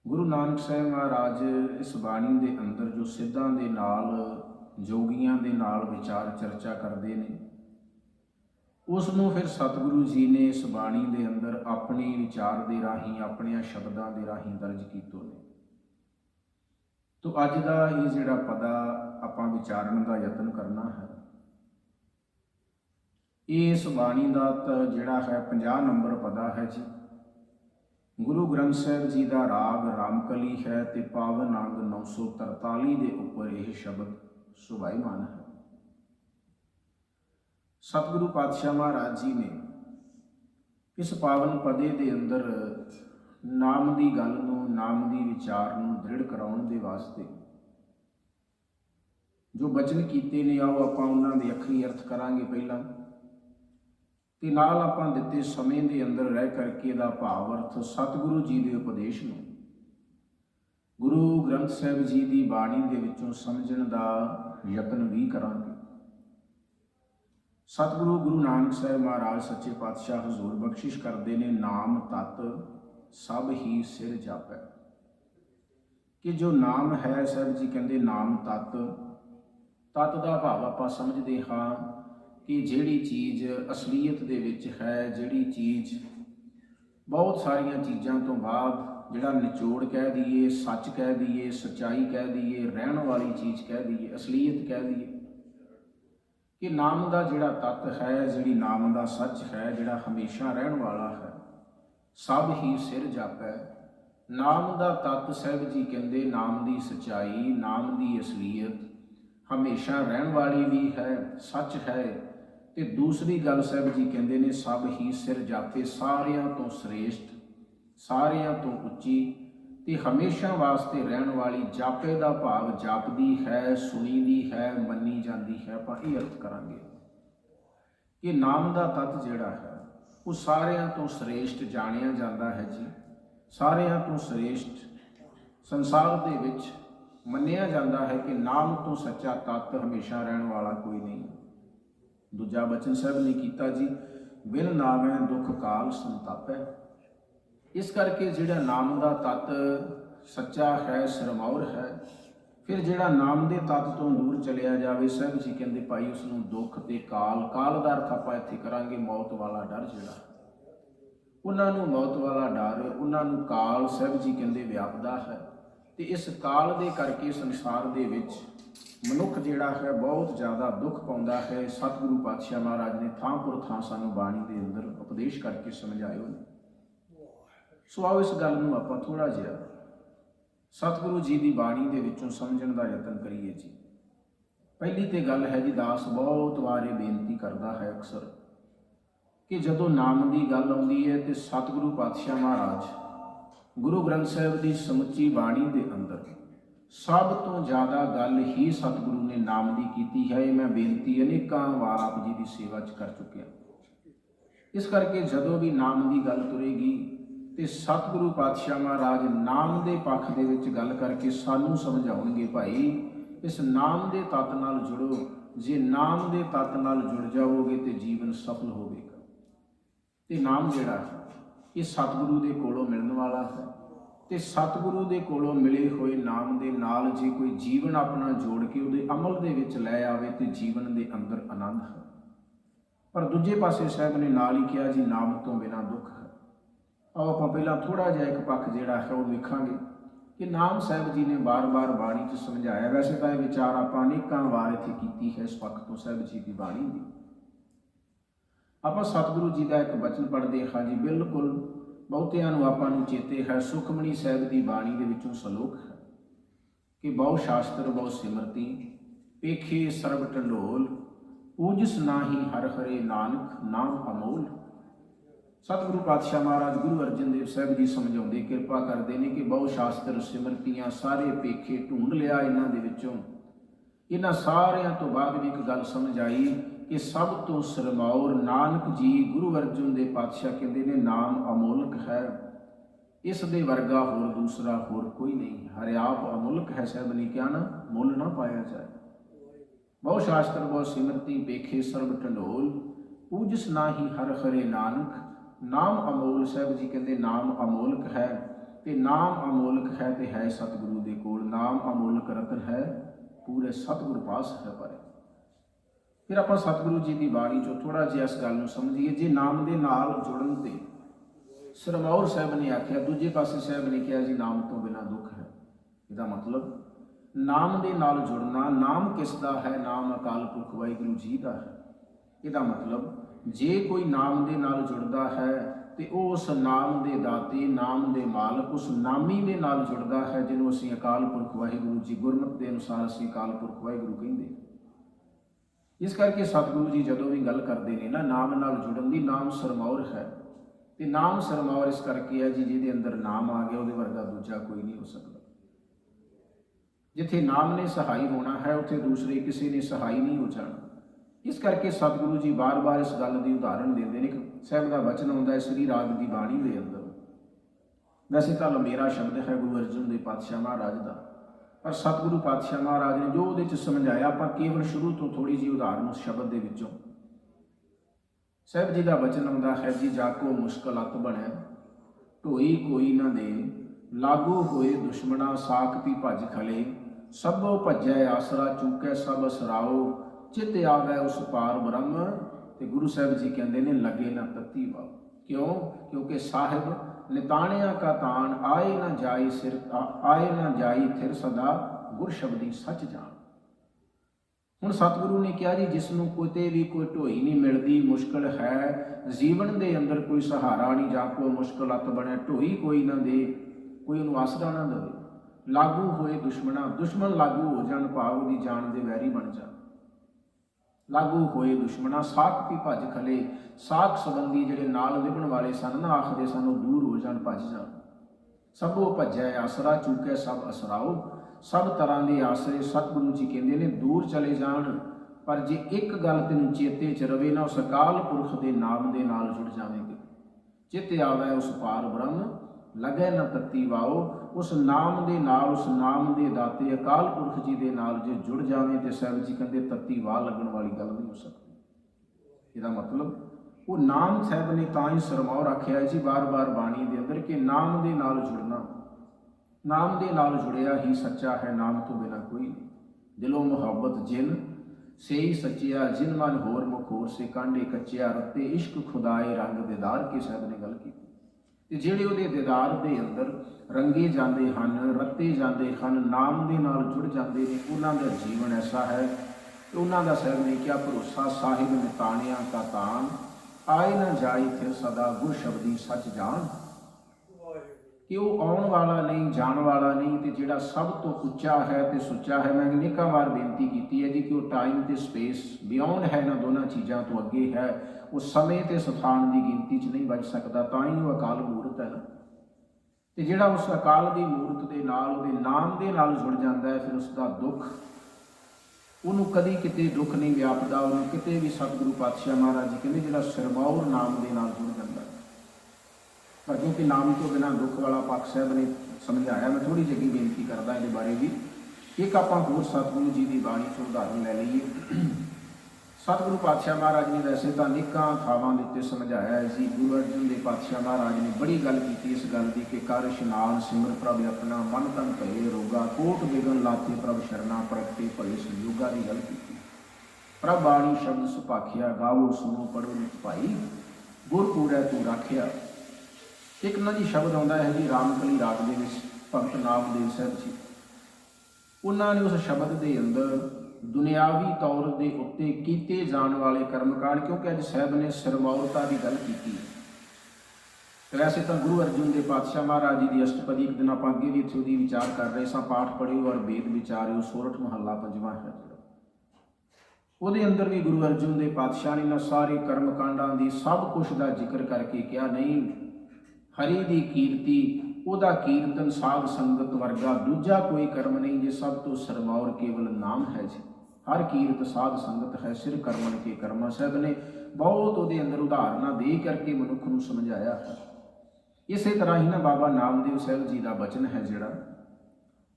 ਗੁਰੂ ਨਾਨਕ ਸਾਹਿਬ ਮਹਾਰਾਜ ਇਸ ਬਾਣੀ ਦੇ ਅੰਦਰ ਜੋ ਸਿੱਧਾਂ ਦੇ ਨਾਲ, ਜੋਗੀਆਂ ਦੇ ਨਾਲ ਵਿਚਾਰ ਚਰਚਾ ਕਰਦੇ ਨੇ ਉਸ ਨੂੰ ਫਿਰ ਸਤਿਗੁਰੂ ਜੀ ਨੇ ਇਸ ਬਾਣੀ ਦੇ ਅੰਦਰ ਆਪਣੇ ਵਿਚਾਰ ਦੇ ਰਾਹੀਂ, ਆਪਣੀਆਂ ਸ਼ਬਦਾਂ ਦੇ ਰਾਹੀਂ ਦਰਜ ਕੀਤੋ ਨੇ। ਤੋ ਅੱਜ ਦਾ ਇਹ ਜਿਹੜਾ ਪਦਾ ਆਪਾਂ ਵਿਚਾਰਨ ਦਾ ਯਤਨ ਕਰਨਾ ਹੈ। ਇਸ ਬਾਣੀ ਦਾ ਤਾਂ ਜਿਹੜਾ ਹੈ 50 ਨੰਬਰ ਪਦਾ ਹੈ ਜੀ। ਗੁਰੂ ਗ੍ਰੰਥ ਸਾਹਿਬ ਜੀ ਦਾ ਰਾਗ ਰਾਮਕਲੀ ਹੈ ਤੇ ਪਾਵਨ ਅੰਗ 943 ਦੇ ਉੱਪਰ ਇਹ ਸ਼ਬਦ ਸੁਭਾਈਮਾਨ ਹੈ। ਸਤਿਗੁਰੂ ਪਾਤਸ਼ਾਹ ਮਹਾਰਾਜ ਜੀ ਨੇ ਇਸ ਪਾਵਨ ਪਦੇ ਦੇ ਅੰਦਰ ਨਾਮ ਦੀ ਗੱਲ ਨੂੰ, ਨਾਮ ਦੀ ਵਿਚਾਰ ਨੂੰ ਦ੍ਰਿੜ ਕਰਾਉਣ ਦੇ ਵਾਸਤੇ ਜੋ ਬਚਨ ਕੀਤੇ ਨੇ, ਆਓ ਆਪਾਂ ਉਹਨਾਂ ਦੇ ਅੱਖਰੀ ਅਰਥ ਕਰਾਂਗੇ ਪਹਿਲਾਂ। ਤੇ ਨਾਲ ਆਪਾਂ ਦਿੱਤੇ ਸਮੇਂ ਦੇ ਅੰਦਰ ਰਹਿ ਕਰਕੇ ਇਹਦਾ ਭਾਵ ਅਰਥ ਸਤਿਗੁਰੂ ਜੀ ਦੇ ਉਪਦੇਸ਼ ਨੂੰ। ਗੁਰੂ ਗ੍ਰੰਥ ਸਾਹਿਬ ਜੀ ਦੀ ਬਾਣੀ ਦੇ ਵਿੱਚੋਂ ਸਮਝਣ ਦਾ ਯਤਨ ਵੀ ਕਰਾਂਗੇ। ਸਤਿਗੁਰੂ ਗੁਰੂ ਨਾਨਕ ਸਾਹਿਬ ਮਹਾਰਾਜ ਸੱਚੇ ਪਾਤਸ਼ਾਹ ਹਜ਼ੂਰ ਬਖਸ਼ਿਸ਼ ਕਰਦੇ ਨੇ, ਨਾਮ ਤਤ ਸਭ ਹੀ ਸਿਰ ਜਾਪੈ। ਕਿ ਜੋ ਨਾਮ ਹੈ ਸਾਹਿਬ ਜੀ ਕਹਿੰਦੇ ਨਾਮ ਤਤ ਤਤ ਦਾ ਭਾਵ ਆਪਾਂ ਸਮਝਦੇ ਹਾਂ ਕਿ ਜਿਹੜੀ ਚੀਜ਼ ਅਸਲੀਅਤ ਦੇ ਵਿੱਚ ਹੈ, ਜਿਹੜੀ ਚੀਜ਼ ਬਹੁਤ ਸਾਰੀਆਂ ਚੀਜ਼ਾਂ ਤੋਂ ਬਾਅਦ ਜਿਹੜਾ ਨਿਚੋੜ ਕਹਿ ਦਈਏ, ਸੱਚ ਕਹਿ ਦਈਏ, ਸਚਾਈ ਕਹਿ ਦਈਏ, ਰਹਿਣ ਵਾਲੀ ਚੀਜ਼ ਕਹਿ ਦਈਏ, ਅਸਲੀਅਤ ਕਹਿ ਦਈਏ, ਕਿ ਨਾਮ ਦਾ ਜਿਹੜਾ ਤੱਤ ਹੈ, ਜਿਹੜੀ ਨਾਮ ਦਾ ਸੱਚ ਹੈ, ਜਿਹੜਾ ਹਮੇਸ਼ਾ ਰਹਿਣ ਵਾਲਾ ਹੈ, ਸਭ ਹੀ ਸਿਰ ਜਾਪੈ ਨਾਮ ਦਾ ਤੱਤ ਸਾਹਿਬ ਜੀ ਕਹਿੰਦੇ, ਨਾਮ ਦੀ ਸਚਾਈ, ਨਾਮ ਦੀ ਅਸਲੀਅਤ ਹਮੇਸ਼ਾ ਰਹਿਣ ਵਾਲੀ ਵੀ ਹੈ, ਸੱਚ ਹੈ। ਤੇ ਦੂਸਰੀ ਗੱਲ ਸਾਹਿਬ ਜੀ ਕਹਿੰਦੇ ਨੇ, ਸਭ ਹੀ ਸਿਰ ਜਾਪੇ ਸਾਰਿਆਂ ਤੋਂ ਸ੍ਰੇਸ਼ਟ, ਸਾਰਿਆਂ ਤੋਂ ਉੱਚੀ। ਤੇ ਹਮੇਸ਼ਾ ਵਾਸਤੇ ਰਹਿਣ ਵਾਲੀ ਜਾਪੇ ਦਾ ਭਾਵ ਜਾਪਦੀ ਹੈ, ਸੁਣੀਦੀ ਹੈ, ਮੰਨੀ ਜਾਂਦੀ ਹੈ। ਆਪਾਂ ਇਹ ਅਰਥ ਕਰਾਂਗੇ ਕਿ ਨਾਮ ਦਾ ਤੱਤ ਜਿਹੜਾ ਹੈ, ਉਹ ਸਾਰਿਆਂ ਤੋਂ ਸ੍ਰੇਸ਼ਟ ਜਾਣਿਆ ਜਾਂਦਾ ਹੈ ਜੀ। ਸਾਰਿਆਂ ਤੋਂ ਸ੍ਰੇਸ਼ਟ ਸੰਸਾਰ ਦੇ ਵਿੱਚ ਮੰਨਿਆ ਜਾਂਦਾ ਹੈ ਕਿ ਨਾਮ ਤੋਂ ਸੱਚਾ ਤੱਤ ਹਮੇਸ਼ਾ ਰਹਿਣ ਵਾਲਾ ਕੋਈ ਨਹੀਂ। ਦੂਜਾ ਬਚਨ ਸਾਹਿਬ ਨੇ ਕੀਤਾ ਜੀ, ਬਿਨ ਨਾਮੈ ਦੁਖ ਕਾਲ ਸੰਤਾਪੈ। ਇਸ ਕਰਕੇ ਜਿਹੜਾ ਨਾਮ ਦਾ ਤਤ ਸੱਚਾ ਹੈ, ਸਰਮੌਰ ਹੈ, ਫਿਰ ਜਿਹੜਾ ਨਾਮ ਦੇ ਤਤ ਤੋਂ ਦੂਰ ਚਲਿਆ ਜਾਵੇ, ਸਾਹਿਬ ਜੀ ਕਹਿੰਦੇ ਭਾਈ ਉਸ ਨੂੰ ਦੁੱਖ ਤੇ ਕਾਲ ਕਾਲ ਦਾ ਅਰਥ ਆਪਾਂ ਇੱਥੇ ਕਰਾਂਗੇ, ਮੌਤ ਵਾਲਾ ਡਰ ਜਿਹੜਾ। ਉਹਨਾਂ ਨੂੰ ਮੌਤ ਵਾਲਾ ਡਰ, ਉਹਨਾਂ ਨੂੰ ਕਾਲ, ਸਾਹਿਬ ਜੀ ਕਹਿੰਦੇ ਵਿਆਪਦਾ ਹੈ। ਤੇ ਇਸ ਕਾਲ ਦੇ ਕਰਕੇ ਸੰਸਾਰ ਦੇ ਵਿੱਚ ਮਨੁੱਖ ਜਿਹੜਾ ਹੈ ਬਹੁਤ ਜ਼ਿਆਦਾ ਦੁੱਖ ਪਾਉਂਦਾ ਹੈ। ਸਤਿਗੁਰੂ ਪਾਤਸ਼ਾਹ ਮਹਾਰਾਜ ਨੇ ਥਾਂ ਪੁਰ ਥਾਂ ਸਾਨੂੰ ਬਾਣੀ ਦੇ ਅੰਦਰ ਉਪਦੇਸ਼ ਕਰਕੇ ਸਮਝਾਇਓ ਨੇ ਸੋ ਆਓ ਇਸ ਗੱਲ ਨੂੰ ਆਪਾਂ ਥੋੜਾ ਜਿਹਾ ਸਤਿਗੁਰੂ ਜੀ ਦੀ ਬਾਣੀ ਦੇ ਵਿੱਚੋਂ ਸਮਝਣ ਦਾ ਯਤਨ ਕਰੀਏ ਜੀ। ਪਹਿਲੀ ਤੇ ਗੱਲ ਹੈ ਜੀ, ਦਾਸ ਬਹੁਤ ਵਾਰੇ ਬੇਨਤੀ ਕਰਦਾ ਹੈ ਅਕਸਰ ਕਿ ਜਦੋਂ ਨਾਮ ਦੀ ਗੱਲ ਆਉਂਦੀ ਹੈ ਤੇ ਸਤਿਗੁਰੂ ਪਾਤਸ਼ਾਹ ਮਹਾਰਾਜ ਗੁਰੂ ਗ੍ਰੰਥ ਸਾਹਿਬ ਦੀ ਸਮੁੱਚੀ ਬਾਣੀ ਦੇ ਅੰਦਰ ਸਭ ਤੋਂ ਜ਼ਿਆਦਾ ਗੱਲ ਹੀ ਸਤਿਗੁਰੂ ਨੇ ਨਾਮ ਦੀ ਕੀਤੀ ਹੈ, ਇਹ ਮੈਂ ਬੇਨਤੀ ਅਨੇਕਾਂ ਵਾਰ ਆਪ ਜੀ ਦੀ ਸੇਵਾ 'ਚ ਕਰ ਚੁੱਕਿਆ। ਇਸ ਕਰਕੇ ਜਦੋਂ ਵੀ ਨਾਮ ਦੀ ਗੱਲ ਤੁਰੇਗੀ ਤੇ ਸਤਿਗੁਰੂ ਪਾਤਸ਼ਾਹ ਮਹਾਰਾਜ ਨਾਮ ਦੇ ਪੱਖ ਦੇ ਵਿੱਚ ਗੱਲ ਕਰਕੇ ਸਾਨੂੰ ਸਮਝਾਉਣਗੇ ਭਾਈ, ਇਸ ਨਾਮ ਦੇ ਤਤ ਨਾਲ ਜੁੜੋ। ਜੇ ਨਾਮ ਦੇ ਤਤ ਨਾਲ ਜੁੜ ਜਾਵੋਗੇ ਤੇ ਜੀਵਨ ਸਫਲ ਹੋਵੇਗਾ। ਤੇ ਨਾਮ ਜਿਹੜਾ ਇਹ ਸਤਿਗੁਰੂ ਦੇ ਕੋਲੋਂ ਮਿਲਣ ਵਾਲਾ ਹੈ। ਤੇ ਸਤਿਗੁਰੂ ਦੇ ਕੋਲੋਂ ਮਿਲੇ ਹੋਏ ਨਾਮ ਦੇ ਨਾਲ ਜੇ ਕੋਈ ਜੀਵਨ ਆਪਣਾ ਜੋੜ ਕੇ ਉਹਦੇ ਅਮਲ ਦੇ ਵਿੱਚ ਲੈ ਆਵੇ ਤੇ ਜੀਵਨ ਦੇ ਅੰਦਰ ਆਨੰਦ ਹੈ। ਪਰ ਦੂਜੇ ਪਾਸੇ ਸਾਹਿਬ ਨੇ ਨਾਲ ਹੀ ਕਿਹਾ, ਜੀ ਨਾਮ ਤੋਂ ਬਿਨਾ ਦੁੱਖ ਹੈ। ਆਓ ਆਪਾਂ ਪਹਿਲਾਂ ਥੋੜਾ ਜਿਹਾ ਇੱਕ ਪੱਖ ਜਿਹੜਾ ਹੈ ਉਹ ਵੇਖਾਂਗੇ ਕਿ ਨਾਮ ਸਾਹਿਬ ਜੀ ਨੇ ਬਾਰ-ਬਾਰ ਬਾਣੀ 'ਚ ਸਮਝਾਇਆ। ਵੈਸੇ ਤਾਂ ਇਹ ਵਿਚਾਰ ਆਪਾਂ ਅਨੇਕਾਂ ਵਾਰ ਇੱਥੇ ਕੀਤੀ ਹੈ ਇਸ ਪੱਖ ਤੋਂ ਸਾਹਿਬ ਜੀ ਦੀ ਬਾਣੀ ਦੀ। ਆਪਾਂ ਸਤਿਗੁਰੂ ਜੀ ਦਾ ਇੱਕ ਬਚਨ ਪੜ੍ਹਦੇ ਹਾਂ ਜੀ, ਬਿਲਕੁਲ ਬਹੁਤਿਆਂ ਨੂੰ ਆਪਾਂ ਨੂੰ ਚੇਤੇ ਹੈ ਸੁਖਮਣੀ ਸਾਹਿਬ ਦੀ ਬਾਣੀ ਦੇ ਵਿੱਚੋਂ ਸਲੋਕ ਹੈ ਕਿ ਬਹੁ ਸ਼ਾਸਤਰ, ਬਹੁ ਸਿਮਰਤੀ, ਪੇਖੇ ਸਰਬ ਢੰਡੋਲ ਪੂਜਸ ਨਾਹੀ ਹਰ ਹਰੇ ਨਾਨਕ, ਨਾਮ ਅਮੋਲ। ਸਤਿਗੁਰੂ ਪਾਤਸ਼ਾਹ ਮਹਾਰਾਜ ਗੁਰੂ ਅਰਜਨ ਦੇਵ ਸਾਹਿਬ ਜੀ ਸਮਝਾਉਂਦੇ ਕਿਰਪਾ ਕਰਦੇ ਨੇ ਕਿ ਬਹੁ ਸ਼ਾਸਤਰ, ਸਿਮਰਤੀਆਂ ਸਾਰੇ ਪੇਖੇ ਢੂੰਡ ਲਿਆ ਇਹਨਾਂ ਦੇ ਵਿੱਚੋਂ। ਇਹਨਾਂ ਸਾਰਿਆਂ ਤੋਂ ਬਾਅਦ ਵੀ ਇੱਕ ਗੱਲ ਸਮਝ ਆਈ ਕਿ ਸਭ ਤੋਂ ਸਰਮੌਰ ਨਾਨਕ ਜੀ ਗੁਰੂ ਅਰਜਨ ਦੇ ਪਾਤਸ਼ਾਹ ਕਹਿੰਦੇ ਨੇ, ਨਾਮ ਅਮੋਲਕ ਹੈ। ਇਸ ਦੇ ਵਰਗਾ ਹੋਰ ਦੂਸਰਾ ਹੋਰ ਕੋਈ ਨਹੀਂ। ਹਰਿ ਆਪ ਅਮੋਲਕ ਹੈ ਸਾਹਿਬ ਨੇ ਕਿਹਾ ਨਾ ਮੁੱਲ ਨਾ ਪਾਇਆ ਜਾਏ। ਬਹੁ ਸ਼ਾਸਤਰ, ਬਹੁ ਸਿਮਰਤੀ ਪੇਖੇ ਸਰਬ ਢੰਡੋਲ ਪੂਜਸ ਨਾਹੀ ਹਰ ਹਰੇ ਨਾਨਕ। ਨਾਮ ਅਮੋਲ, ਸਾਹਿਬ ਜੀ ਕਹਿੰਦੇ, ਨਾਮ ਅਮੋਲਕ ਹੈ। ਤੇ ਨਾਮ ਅਮੋਲਕ ਹੈ ਤੇ ਹੈ ਸਤਿਗੁਰੂ ਦੇ ਕੋਲ। ਨਾਮ ਅਮੋਲਕ ਰਤਨ ਹੈ। ਪੂਰੇ ਸਤਿਗੁਰ ਪਾਸ ਹੈ ਪਰੇ। ਫਿਰ ਆਪਾਂ ਸਤਿਗੁਰੂ ਜੀ ਦੀ ਬਾਣੀ ਚੋਂ ਥੋੜਾ ਜਿਹਾ ਇਸ ਗੱਲ ਨੂੰ ਸਮਝੀਏ, ਜੇ ਨਾਮ ਦੇ ਨਾਲ ਜੁੜਨ ਤੇ ਸਰਮੌਰ ਸਾਹਿਬ ਨੇ ਆਖਿਆ, ਦੂਜੇ ਪਾਸੇ ਸਾਹਿਬ ਨੇ ਕਿਹਾ ਜੀ, ਨਾਮ ਤੋਂ ਬਿਨਾ ਦੁੱਖ ਹੈ। ਇਹਦਾ ਮਤਲਬ, ਨਾਮ ਦੇ ਨਾਲ ਜੁੜਨਾ, ਨਾਮ ਕਿਸ ਦਾ ਹੈ? ਨਾਮ ਅਕਾਲ ਪੁਰਖ ਵਾਹਿਗੁਰੂ ਜੀ ਦਾ ਹੈ। ਇਹਦਾ ਮਤਲਬ, ਜੇ ਕੋਈ ਨਾਮ ਦੇ ਨਾਲ ਜੁੜਦਾ ਹੈ ਤੇ ਉਹ ਉਸ ਨਾਮ ਦੇ ਦਾਤੇ, ਨਾਮ ਦੇ ਮਾਲਕ, ਉਸ ਨਾਮੀ ਦੇ ਨਾਲ ਜੁੜਦਾ ਹੈ, ਜਿਹਨੂੰ ਅਸੀਂ ਅਕਾਲ ਪੁਰਖ ਵਾਹਿਗੁਰੂ ਜੀ ਗੁਰਮਤਿ ਦੇ ਅਨੁਸਾਰ ਅਸੀਂ ਅਕਾਲ ਪੁਰਖ ਵਾਹਿਗੁਰੂ ਕਹਿੰਦੇ ਹਾਂ। ਇਸ ਕਰਕੇ ਸਤਿਗੁਰੂ ਜੀ ਜਦੋਂ ਵੀ ਗੱਲ ਕਰਦੇ ਨੇ ਨਾ, ਨਾਮ ਨਾਲ ਜੁੜਨ ਦੀ, ਨਾਮ ਸਰਮੌਰ ਹੈ। ਤੇ ਨਾਮ ਸਰਮੌਰ ਇਸ ਕਰਕੇ ਹੈ ਜੀ, ਜਿਹਦੇ ਅੰਦਰ ਨਾਮ ਆ ਗਿਆ, ਉਹਦੇ ਵਰਗਾ ਦੂਜਾ ਕੋਈ ਨਹੀਂ ਹੋ ਸਕਦਾ। ਜਿੱਥੇ ਨਾਮ ਨੇ ਸਹਾਈ ਹੋਣਾ ਹੈ, ਉੱਥੇ ਦੂਸਰੇ ਕਿਸੇ ਨੇ ਸਹਾਈ ਨਹੀਂ ਹੋ ਜਾਣਾ। ਇਸ ਕਰਕੇ ਸਤਿਗੁਰੂ ਜੀ ਬਾਰ-ਬਾਰ ਇਸ ਗੱਲ ਦੀ ਉਦਾਹਰਣ ਦਿੰਦੇ ਨੇ ਕਿ ਸਾਹਿਬ ਦਾ ਵਚਨ ਹੁੰਦਾ ਹੈ, ਸ੍ਰੀ ਰਾਗ ਦੀ ਬਾਣੀ ਦੇ ਅੰਦਰ। ਵੈਸੇ ਤਾਂ ਲੰਮੇਰਾ ਸ਼ਬਦ ਹੈ ਗੁਰੂ ਅਰਜਨ ਦੇ ਪਾਤਸ਼ਾਹ ਮਹਾਰਾਜ ਦਾ। ਪਰ ਸਤਿਗੁਰੂ ਪਾਤਸ਼ਾਹ ਮਹਾਰਾਜ ਨੇ ਜੋ ਉਹਦੇ ਚ ਸਮਝਾਇਆ, ਆਪਾਂ ਕੇਵਲ ਸ਼ੁਰੂ ਤੋਂ ਥੋੜੀ ਜਿਹੀ ਉਦਾਹਰਨ ਉਸ ਸ਼ਬਦ ਦੇ ਵਿੱਚੋਂ। ਸਾਹਿਬ ਜੀ ਦਾ ਵਚਨ ਆਉਂਦਾ ਹੈ, ਜੀ ਜਾਕੋ ਮੁਸ਼ਕਲ ਅਤ ਬਣਿਆ ਢੋਈ ਕੋਈ ਨਾ ਦੇ, ਲਾਗੋ ਹੋਏ ਦੁਸ਼ਮਣਾ ਸਾਖਤੀ ਭੱਜ ਖਲੇ, ਸਭੋ ਭੱਜੈ ਆਸਰਾ ਚੂਕੈ, ਸਭ ਅਸਰਾਓ ਚਿਤ ਆਵੈ ਉਸ ਪਾਰ ਬ੍ਰਹਮ। ਤੇ ਗੁਰੂ ਸਾਹਿਬ ਜੀ ਕਹਿੰਦੇ ਨੇ, ਲੱਗੇ ਨਾ ਤਤੀ ਵਾ ਕਿਉਂ? ਕਿਉਂਕਿ ਸਾਹਿਬ ਨਿਤਾਣਿਆ ਕਾ ਤਾਣ, ਆਏ ਨਾ ਜਾਈ ਸਿਰ ਆਏ ਨਾ ਜਾਈ ਥਿਰ ਸਦਾ ਗੁਰ ਸ਼ਬਦੀ ਸੱਚ ਜਾਣ। ਹੁਣ ਸਤਿਗੁਰੂ ਨੇ ਕਿਹਾ ਜੀ, ਜਿਸ ਨੂੰ ਕਿਤੇ ਵੀ ਕੋਈ ਢੋਈ ਨਹੀਂ ਮਿਲਦੀ, ਮੁਸ਼ਕਲ ਹੈ। ਜੀਵਨ ਦੇ ਅੰਦਰ ਕੋਈ ਸਹਾਰਾ ਨਹੀਂ, ਜਾਂ ਕੋਈ ਮੁਸ਼ਕਲ ਅਤ ਬਣਿਆ ਢੋਈ ਕੋਈ ਨਾ ਦੇ, ਕੋਈ ਉਹਨੂੰ ਆਸਰਾ ਨਾ ਦੇਵੇ। ਲਾਗੂ ਹੋਏ ਦੁਸ਼ਮਣਾ, ਦੁਸ਼ਮਣ ਲਾਗੂ ਹੋ ਜਾਣ, ਭਾਵ ਉਹਦੀ ਜਾਨ ਦੇ ਵੈਰੀ ਬਣ ਜਾਣ। ਲਾਗੂ ਹੋਏ ਦੁਸ਼ਮਣਾ ਸਾਖ ਵੀ ਭੱਜ ਖਲੇ ਸਾਖ ਸੰਬੰਧੀ ਜਿਹੜੇ ਨਾਲ ਨਿਭਣ ਵਾਲੇ ਸਨ, ਨਾ ਆਖਦੇ ਸਾਨੂੰ ਦੂਰ ਹੋ ਜਾਣ, ਭੱਜ ਜਾਣ। ਸਭੋ ਭੱਜੈ ਆਸਰਾ ਚੁੱਕੇ ਸਭ ਅਸਰਾਓ। ਸਭ ਤਰ੍ਹਾਂ ਦੇ ਆਸਰੇ ਸਤਿਗੁਰੂ ਜੀ ਕਹਿੰਦੇ ਨੇ, ਦੂਰ ਚਲੇ ਜਾਣ, ਪਰ ਜੇ ਇੱਕ ਗੱਲ ਤੈਨੂੰ ਚੇਤੇ ਚ ਰਵੇ ਨਾ ਉਸ ਅਕਾਲ ਪੁਰਖ ਦੇ ਨਾਮ ਦੇ ਨਾਲ ਜੁੜ ਜਾਵੇਂਗੇ। ਚਿੱਤ ਆਵੇ ਉਸ ਪਾਰ ਬ੍ਰਹਮ, ਲਗੇ ਨਾ ਤਤੀ ਵਾਓ ਉਸ ਨਾਮ ਦੇ ਨਾਲ, ਉਸ ਨਾਮ ਦੇ ਦਾਤੇ ਅਕਾਲ ਪੁਰਖ ਜੀ ਦੇ ਨਾਲ ਜੇ ਜੁੜ ਜਾਵੇ ਤੇ ਸਾਹਿਬ ਜੀ ਕਹਿੰਦੇ ਤੱਤੀ ਵਾਹ ਲੱਗਣ ਵਾਲੀ ਗੱਲ ਨਹੀਂ ਹੋ ਸਕਦੀ। ਇਹਦਾ ਮਤਲਬ ਉਹ ਨਾਮ ਸਾਹਿਬ ਨੇ ਤਾਂ ਹੀ ਸਰਮੌਰ ਆਖਿਆ ਹੈ ਜੀ ਬਾਰ-ਬਾਰ ਬਾਣੀ ਦੇ ਅੰਦਰ ਕਿ ਨਾਮ ਦੇ ਨਾਲ ਜੁੜਨਾ। ਨਾਮ ਦੇ ਨਾਲ ਜੁੜਿਆ ਹੀ ਸੱਚਾ ਹੈ, ਨਾਮ ਤੋਂ ਬਿਨਾ ਕੋਈ ਦਿਲੋਂ ਮੁਹੱਬਤ ਜਿਨ ਸੇਈ ਸੱਚਿਆ, ਜਿਨ ਮਨ ਹੋਰ ਮੁਖ ਹੋਰ ਸੇ ਕਾਂਡੇ ਕੱਚਿਆ, ਰੱਤੇ ਇਸ਼ਕ ਖੁਦਾਏ ਰੰਗ ਦੇਦਾਰ ਕੀ ਸਾਹਿਬ ਨੇ ਗੱਲ ਕੀਤੀ। ਤੇ ਜਿਹੜੇ ਉਹਦੇ ਦੀਦਾਰ ਦੇ ਅੰਦਰ ਰੰਗੇ ਜਾਂਦੇ ਹਨ, ਰੱਤੇ ਜਾਂਦੇ ਹਨ, ਨਾਮ ਦੇ ਨਾਲ ਜੁੜ ਜਾਂਦੇ ਨੇ, ਉਹਨਾਂ ਦਾ ਜੀਵਨ ਐਸਾ ਹੈ ਕਿ ਉਹਨਾਂ ਦਾ ਸਾਹਿਬ ਨੇ ਕਿਹਾ, ਭਰੋਸਾ ਸਾਹਿਬ ਨਿਤਾਣਿਆਂ ਕਾ ਤਾਨ ਆਏ ਨਾ ਜਾਏ ਫਿਰ ਸਦਾ ਗੁਰ ਸ਼ਬਦੀ ਸੱਚ ਜਾਣ। ਕਿ ਉਹ ਆਉਣ ਵਾਲਾ ਨਹੀਂ, ਜਾਣ ਵਾਲਾ ਨਹੀਂ ਤੇ ਜਿਹੜਾ ਸਭ ਤੋਂ ਉੱਚਾ ਹੈ ਤੇ ਸੁੱਚਾ ਹੈ, ਮੈਂ ਅਨੇਕਾਂ ਵਾਰ ਬੇਨਤੀ ਕੀਤੀ ਹੈ ਜੀ ਕਿ ਉਹ ਟਾਈਮ ਤੇ ਸਪੇਸ ਬਿਯੋਂਡ ਹੈ ਨਾ ਦੋਨਾਂ ਚੀਜ਼ਾਂ ਤੋਂ ਅੱਗੇ ਹੈ। ਉਹ ਸਮੇਂ ਤੇ ਸਥਾਨ ਦੀ ਗਿਣਤੀ 'ਚ ਨਹੀਂ ਵੱਜ ਸਕਦਾ, ਤਾਂ ਹੀ ਉਹ ਅਕਾਲ ਮੂਰਤ ਹੈ ਨਾ। ਤੇ ਜਿਹੜਾ ਉਸ ਅਕਾਲ ਦੀ ਮੂਰਤ ਦੇ ਨਾਲ, ਉਹਦੇ ਨਾਮ ਦੇ ਨਾਲ ਜੁੜ ਜਾਂਦਾ ਹੈ, ਫਿਰ ਉਸ ਦਾ ਦੁੱਖ, ਉਹਨੂੰ ਕਦੀ ਕਿਤੇ ਦੁੱਖ ਨਹੀਂ ਵਿਆਪਦਾ, ਉਹਨੂੰ ਕਿਤੇ ਵੀ ਸਤਿਗੁਰੂ ਪਾਤਸ਼ਾਹ ਮਹਾਰਾਜ ਜੀ ਕਹਿੰਦੇ ਜਿਹੜਾ ਸਰਮਾਉਰ ਨਾਮ ਦੇ ਨਾਲ ਜੁੜ ਜਾਂਦਾ ਪਰ ਕਿਉਂਕਿ ਨਾਮ ਤੋਂ ਬਿਨਾ ਦੁੱਖ ਵਾਲਾ ਪਾਕ ਸਾਹਿਬ ਨੇ ਸਮਝਾਇਆ, ਮੈਂ ਥੋੜੀ ਜਿਹੀ ਬੇਨਤੀ ਕਰਦਾ ਇਹਦੇ ਬਾਰੇ ਵੀ। ਇੱਕ ਆਪਾਂ ਹੋਰ ਸਤਿਗੁਰੂ ਜੀ ਦੀ ਬਾਣੀ ਤੋਂ ਉਦਾਹਰਨ ਲੈ ਲਈਏ। ਸਤਿਗੁਰੂ ਪਾਤਸ਼ਾਹ ਮਹਾਰਾਜ ਨੇ ਵੈਸੇ ਤਾਂ ਅਨੇਕਾਂ ਥਾਵਾਂ ਦੇ ਉੱਤੇ ਸਮਝਾਇਆ ਸੀ। ਗੁਰੂ ਅਰਜਨ ਦੇ ਪਾਤਸ਼ਾਹ ਮਹਾਰਾਜ ਨੇ ਬੜੀ ਗੱਲ ਕੀਤੀ ਇਸ ਗੱਲ ਦੀ ਕਿ ਕਰ ਇਸ਼ਨਾਨ ਸਿਮਰ ਪ੍ਰਭ ਆਪਣਾ, ਮਨ ਤਨ ਭਏ ਰੋਗਾ, ਕੋਟ ਬਿਗਨ ਲਾਤੇ ਪ੍ਰਭ ਸ਼ਰਨਾ ਪ੍ਰਗਟੇ ਭਏ ਸੰਯੋਗਾ ਦੀ ਗੱਲ ਕੀਤੀ। ਪ੍ਰਭ ਬਾਣੀ ਸ਼ਬਦ ਸੁਭਾਖਿਆ, ਗਾਵੋ ਸੁਨੋ ਪੜੋ ਨਿਤ ਭਾਈ, ਗੁਰ ਪੂਰੈ ਤੂੰ ਰਾਖਿਆ। ਇੱਕ ਨਾ ਜੀ ਸ਼ਬਦ ਆਉਂਦਾ ਹੈ ਜੀ, ਰਾਮਕਲੀ ਰਾਗ ਦੇ ਵਿੱਚ, ਭਗਤ ਨਾਮਦੇਵ ਸਾਹਿਬ ਜੀ। ਉਹਨਾਂ ਨੇ ਉਸ ਸ਼ਬਦ ਦੇ ਅੰਦਰ ਦੁਨਿਆਵੀ ਤੌਰ ਦੇ ਉੱਤੇ ਕੀਤੇ ਜਾਣ ਵਾਲੇ ਕਰਮਕਾਂਡ ਕਿਉਂਕਿ ਅੱਜ ਸਾਹਿਬ ਨੇ ਸਰਮੌਰਤਾ ਦੀ ਗੱਲ ਕੀਤੀ ਹੈ। ਵੈਸੇ ਤਾਂ ਗੁਰੂ ਅਰਜਨ ਦੇ ਪਾਤਸ਼ਾਹ ਮਹਾਰਾਜ ਜੀ ਦੀ ਅਸ਼ਟਪਦੀ, ਇੱਕ ਦਿਨ ਆਪਾਂ ਅੱਗੇ ਵੀ ਇੱਥੇ ਉਹਦੀ ਵਿਚਾਰ ਕਰ ਰਹੇ ਸਾਂ, ਪਾਠ ਪੜ੍ਹਿਓ ਔਰ ਵੇਦ ਵਿਚਾਰਿਓ, ਸੋਰਠ ਮਹੱਲਾ ਪੰਜਵਾਂ ਹੈ। ਉਹਦੇ ਅੰਦਰ ਵੀ ਗੁਰੂ ਅਰਜਨ ਦੇ ਪਾਤਸ਼ਾਹ ਨੇ ਨਾ ਸਾਰੇ ਕਰਮ ਕਾਂਡਾਂ ਦੀ ਸਭ ਕੁਝ ਦਾ ਜ਼ਿਕਰ ਕਰਕੇ ਕਿਹਾ, ਨਹੀਂ ਹਰੀ ਦੀ ਕੀਰਤੀ, ਉਹਦਾ ਕੀਰਤਨ ਸਾਧ ਸੰਗਤ ਵਰਗਾ ਦੂਜਾ ਕੋਈ ਕਰਮ ਨਹੀਂ ਜੇ ਸਭ ਤੋਂ ਸਰਮਾਉਰ ਕੇਵਲ ਨਾਮ ਹੈ ਜੀ। ਹਰ ਕੀਰਤ ਸਾਧ ਸੰਗਤ ਹੈ, ਸਿਰ ਕਰਮਨ ਕੇ ਕਰਮਾ ਸਾਹਿਬ ਨੇ। ਬਹੁਤ ਉਹਦੇ ਅੰਦਰ ਉਦਾਹਰਨਾਂ ਦੇ ਕਰਕੇ ਮਨੁੱਖ ਨੂੰ ਸਮਝਾਇਆ ਹੈ। ਇਸੇ ਤਰ੍ਹਾਂ ਹੀ ਨਾ ਬਾਬਾ ਨਾਮਦੇਵ ਸਾਹਿਬ ਜੀ ਦਾ ਬਚਨ ਹੈ ਜਿਹੜਾ,